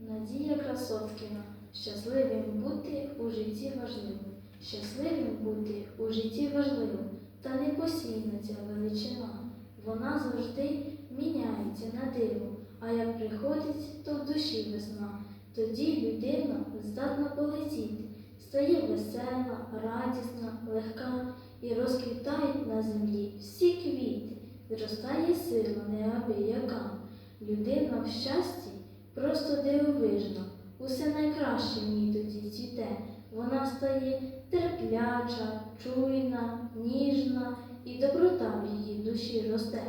Надія Красоткіна. Щасливим бути у житті важливо. Щасливим бути у житті важливо, та не постійна ця величина. Вона завжди міняється на диво, а як приходить, то в душі весна. Тоді людина здатна полетіти, стає весела, радісна, легка і розквітають на землі всі квіти, зростає сила неабияка. Людина в щасті просто дивовижна, усе найкраще в ній тоді цвіте. Вона стає терпляча, чуйна, ніжна, і доброта в її душі росте.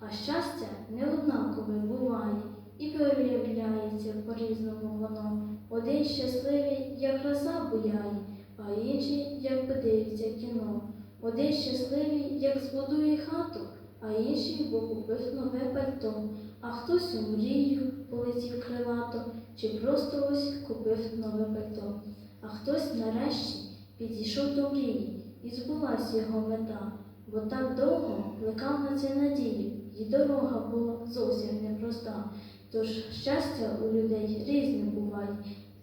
А щастя неоднакове буває і проявляється по-різному воно. Один щасливий, як краса буяє, а інший, як подивиться кіно. Один щасливий, як збудує хату, а інший, бо купив нове пальто. А хтось у мрію полетів крилато, чи просто ось купив нове пальто. А хтось нарешті підійшов до мрії, і збулась його мета, бо так довго плекав на це надію, і дорога була зовсім непроста. Тож щастя у людей різне буває,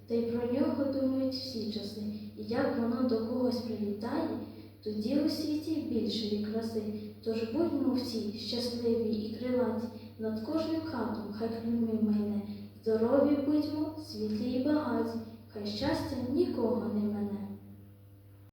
та й про нього думають всі часи. І як воно до когось прилітає, тоді у світі більшої краси. Тож будьмо всі щасливі і крилаті, над кожним хатом хай хрими майне. Здорові будьмо, світлі і багаті, хай щастя нікого не мене.